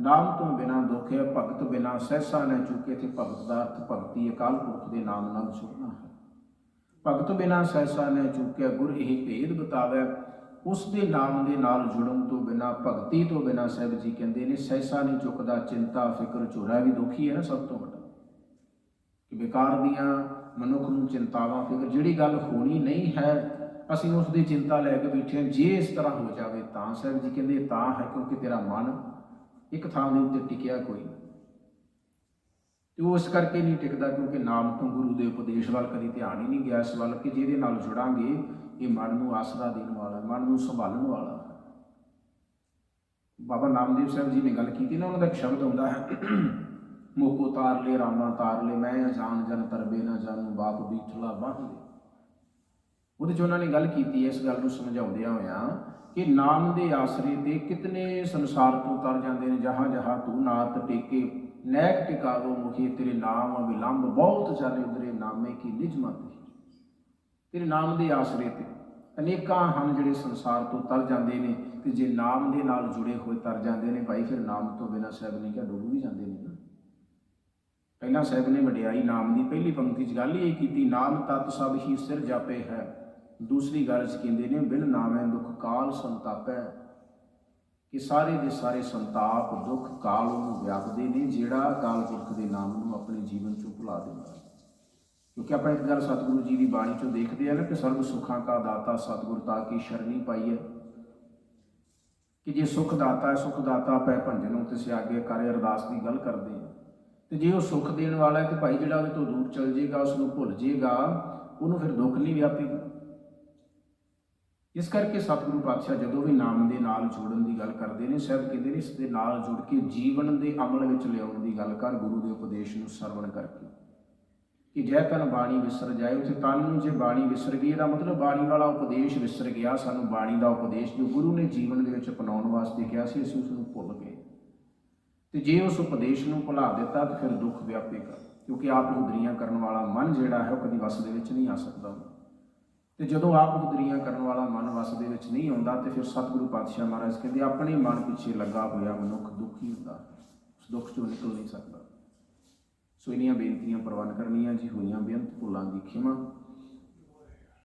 ਨਾਮ ਤੋਂ ਬਿਨਾ ਦੁੱਖ ਹੈ ਭਗਤ ਬਿਨਾ ਸਹਿਸਾ ਨਾ ਚੁੱਕੇ ਤੇ ਭਗਤ ਦਾ ਅਰਥ ਭਗਤੀ ਅਕਾਲ ਪੁਰਖ ਦੇ ਨਾਮ ਨਾਲ ਸੁਣਨਾ ਹੈ। ਭਗਤ ਬਿਨਾ ਸਹਿਸਾ ਨਾ ਚੁੱਕੇ ਗੁਰ ਇਹ ਭੇਦ ਬਤਾਵੇ ਉਸ ਦੇ ਨਾਮ ਦੇ ਨਾਲ ਜੁੜਨ ਤੋਂ ਬਿਨਾ, ਭਗਤੀ ਤੋਂ ਬਿਨਾ ਸਾਹਿਬ ਜੀ ਕਹਿੰਦੇ ਨੇ, ਸਹਿਸਾ ਨਹੀਂ ਚੁੱਕਦਾ, ਚਿੰਤਾ, ਫਿਕਰ ਝੋਰਾ ਵੀ ਦੁਖੀ ਹੈ ਨਾ ਸਭ ਤੋਂ ਵੱਡਾ। ਕਿ ਬੇਕਾਰ ਦੀਆਂ ਮਨੁੱਖ ਨੂੰ ਚਿੰਤਾਵਾਂ, ਫਿਕਰ, ਜਿਹੜੀ ਗੱਲ ਹੋਣੀ ਨਹੀਂ ਹੈ, ਅਸੀਂ ਉਸ ਦੀ ਚਿੰਤਾ ਲੈ ਕੇ ਬੈਠੇ ਹਾਂ, ਜੇ ਇਸ ਤਰ੍ਹਾਂ ਹੋ ਜਾਵੇ ਤਾਂ, ਸਾਹਿਬ ਜੀ ਕਹਿੰਦੇ, ਤਾਂ ਹੈ ਕਿਉਂਕਿ ਤੇਰਾ ਮਨ ਇੱਕ ਥਾਂ ਦੇ ਉੱਤੇ ਟਿਕਿਆ ਕੋਈ ਨਹੀਂ। ਤੇ ਉਹ ਇਸ ਕਰਕੇ ਨਹੀਂ ਟਿਕਦਾ ਕਿਉਂਕਿ ਨਾਮ ਤੋਂ ਗੁਰੂ ਦੇ ਉਪਦੇਸ਼ ਵੱਲ ਕਦੀ ਧਿਆਨ ਹੀ ਨਹੀਂ ਗਿਆ, ਇਸ ਵੱਲ ਕਿ ਜਿਹਦੇ ਨਾਲ ਜੁੜਾਂਗੇ ਇਹ ਮਨ ਨੂੰ ਆਸਰਾ ਦੇਣ ਵਾਲਾ, ਮਨ ਨੂੰ ਸੰਭਾਲਣ ਵਾਲਾ। ਹੈ ਬਾਬਾ ਨਾਮਦੇਵ ਸਾਹਿਬ ਜੀ ਨੇ ਗੱਲ ਕੀਤੀ ਨਾ, ਉਹਨਾਂ ਦਾ ਇੱਕ ਸ਼ਬਦ ਹੁੰਦਾ ਹੈ, ਮੋਕੋ ਤਾਰ ਲੈ, ਰਾਮਾ ਤਾਰ ਲੈ, ਮੈਂ ਅਜਾਨ ਜਨ ਤਰਬੇ ਨਾ ਜਾਣੂ, ਬਾਪ ਬੀਠਲਾ ਬਾਹ ਦੇ ਉਹਦੇ ਚ ਉਹਨਾਂ ਨੇ ਗੱਲ ਕੀਤੀ ਹੈ ਇਸ ਗੱਲ ਨੂੰ ਸਮਝਾਉਂਦਿਆਂ ਹੋਇਆਂ ਕਿ ਨਾਮ ਦੇ ਆਸਰੇ ਤੇ ਕਿਤਨੇ ਸੰਸਾਰ ਤੋਂ ਤਰ ਜਾਂਦੇ ਨੇ, ਜਹਾਂ ਜਹਾਂ ਤੂੰ ਨਾਤ ਟੇਕੇ, ਨੈਕ ਟਿਕਾਵੋ ਮੁਖੀ, ਤੇਰੇ ਨਾਮ ਵਿਲੰਬ ਬਹੁਤ ਚਾਲੇ ਉਦਰੇ ਨਾਮੇ ਕੀ ਨਿਜ ਮਤ ਤੇਰੇ ਨਾਮ ਦੇ ਆਸਰੇ ਤੇ ਅਨੇਕਾਂ ਹਨ ਜਿਹੜੇ ਸੰਸਾਰ ਤੋਂ ਤਰ ਜਾਂਦੇ ਨੇ ਤੇ ਜੇ ਨਾਮ ਦੇ ਨਾਲ ਜੁੜੇ ਹੋਏ ਤਰ ਜਾਂਦੇ ਨੇ ਭਾਈ, ਫਿਰ ਨਾਮ ਤੋਂ ਬਿਨਾਂ ਸਾਹਿਬ ਨੇ ਕਿਹਾ ਡੁੱਬ ਵੀ ਜਾਂਦੇ ਨੇ ਨਾ। ਪਹਿਲਾਂ ਸਾਹਿਬ ਨੇ ਵਡਿਆਈ ਨਾਮ ਦੀ ਪਹਿਲੀ ਪੰਕਤੀ 'ਚ ਗੱਲ ਹੀ ਇਹ ਕੀਤੀ, ਨਾਮ ਤਤ ਸਭ ਹੀ ਸਿਰ ਜਾਪੇ ਹੈ। ਦੂਸਰੀ ਗੱਲ 'ਚ ਕਹਿੰਦੇ ਨੇ, ਬਿਨ ਨਾਮੈ ਦੁਖ ਕਾਲ ਸੰਤਾਪੈ। ਕਿ ਸਾਰੇ ਦੇ ਸਾਰੇ ਸੰਤਾਪ ਦੁੱਖ ਕਾਲ ਨੂੰ ਵਿਆਪਦੇ ਨੇ, ਜਿਹੜਾ ਕਾਲ ਪੁਰਖ ਦੇ ਨਾਮ ਨੂੰ ਆਪਣੇ ਜੀਵਨ 'ਚੋਂ ਭੁਲਾ ਦਿੰਦਾ ਕਿਉਂਕਿ ਆਪਾਂ ਇੱਕ ਗੱਲ ਸਤਿਗੁਰੂ ਜੀ ਦੀ ਬਾਣੀ 'ਚੋਂ ਦੇਖਦੇ ਆ ਨਾ ਕਿ ਸਰਬ ਸੁੱਖਾਂ ਕਾ ਦਾਤਾ ਸਤਿਗੁਰ ਤਾ ਕੀ ਸ਼ਰਣੀ ਪਾਈ ਹੈ। ਕਿ ਜੇ ਸੁਖ ਦਾਤਾ ਹੈ, ਸੁਖ ਦਾਤਾ ਪੈ ਭੰਜਨ ਤੇ ਸਿਆਗੇ ਕਰੇ, ਅਰਦਾਸ ਦੀ ਗੱਲ ਕਰਦੇ ਆ। ਤੇ ਜੇ ਉਹ ਸੁਖ ਦੇਣ ਵਾਲਾ ਹੈ ਤੇ ਭਾਈ ਜਿਹੜਾ ਉਹਦੇ ਤੋਂ ਦੂਰ ਚਲ ਜਾਏਗਾ ਉਸ ਨੂੰ ਭੁੱਲ ਜਾਏਗਾ ਉਹਨੂੰ ਫਿਰ ਦੁੱਖ ਨਹੀਂ ਵਿਆਪੇਗਾ। ਇਸ ਕਰਕੇ ਸਤਿਗੁਰੂ ਪਾਤਸ਼ਾਹ ਜਦੋਂ ਵੀ ਨਾਮ ਦੇ ਨਾਲ ਜੋੜਨ ਦੀ ਗੱਲ ਕਰਦੇ ਨੇ, ਸਾਹਿਬ ਕਹਿੰਦੇ ਨੇ, ਇਸ ਦੇ ਨਾਲ ਜੁੜ ਕੇ ਜੀਵਨ ਦੇ ਅਮਲ ਵਿੱਚ ਲਿਆਉਣ ਦੀ ਗੱਲ ਕਰ, ਗੁਰੂ ਦੇ ਉਪਦੇਸ਼ ਨੂੰ ਸਰਵਣ ਕਰਕੇ। ਕਿ ਜੈ ਤਨ ਬਾਣੀ ਵਿਸਰ ਜਾਏ, ਉਥੇ ਤਨ ਨੂੰ ਜੇ ਬਾਣੀ ਵਿਸਰ ਗਈ, ਇਹਦਾ ਮਤਲਬ ਬਾਣੀ ਵਾਲਾ ਉਪਦੇਸ਼ ਵਿਸਰ ਗਿਆ, ਸਾਨੂੰ ਬਾਣੀ ਦਾ ਉਪਦੇਸ਼ ਜੋ ਗੁਰੂ ਨੇ ਜੀਵਨ ਦੇ ਵਿੱਚ ਅਪਣਾਉਣ ਵਾਸਤੇ ਕਿਹਾ ਸੀ, ਅਸੀਂ ਉਸ ਨੂੰ ਭੁੱਲ ਗਏ। ਤੇ ਜੇ ਉਸ ਉਪਦੇਸ਼ ਨੂੰ ਭੁਲਾ ਦਿੱਤਾ, ਤਾਂ ਫਿਰ ਦੁੱਖ ਵਿਆਪੇਗਾ ਕਿਉਂਕਿ ਆਪ ਹੁਦਰੀਆਂ ਕਰਨ ਵਾਲਾ ਮਨ ਜਿਹੜਾ ਹੈ, ਉਹ ਕਦੀ ਵਸ ਦੇ ਵਿੱਚ ਨਹੀਂ ਆ ਸਕਦਾ। ਤੇ ਜਦੋਂ ਆਪ ਹੁਦਰੀਆਂ ਕਰਨ ਵਾਲਾ ਮਨ ਵਸ ਦੇ ਵਿੱਚ ਨਹੀਂ ਆਉਂਦਾ, ਤੇ ਫਿਰ ਸਤਿਗੁਰੂ ਪਾਤਸ਼ਾਹ ਮਹਾਰਾਜ ਕਹਿੰਦੇ, ਆਪਣੇ ਮਨ ਪਿੱਛੇ ਲੱਗਾ ਹੋਇਆ ਮਨੁੱਖ ਦੁਖੀ ਹੁੰਦਾ, ਉਸ ਦੁੱਖ ਚੋਂ ਨਿਕਲ ਨਹੀਂ ਸਕਦਾ। ਸੋ ਇਨੀਆਂ ਬੇਨਤੀਆਂ ਪ੍ਰਵਾਨ ਕਰਨੀਆਂ ਜੀ ਹੋਈਆਂ ਬੇਅੰਤ ਭੁੱਲਾਂ ਦੀ ਖਿਮਾ।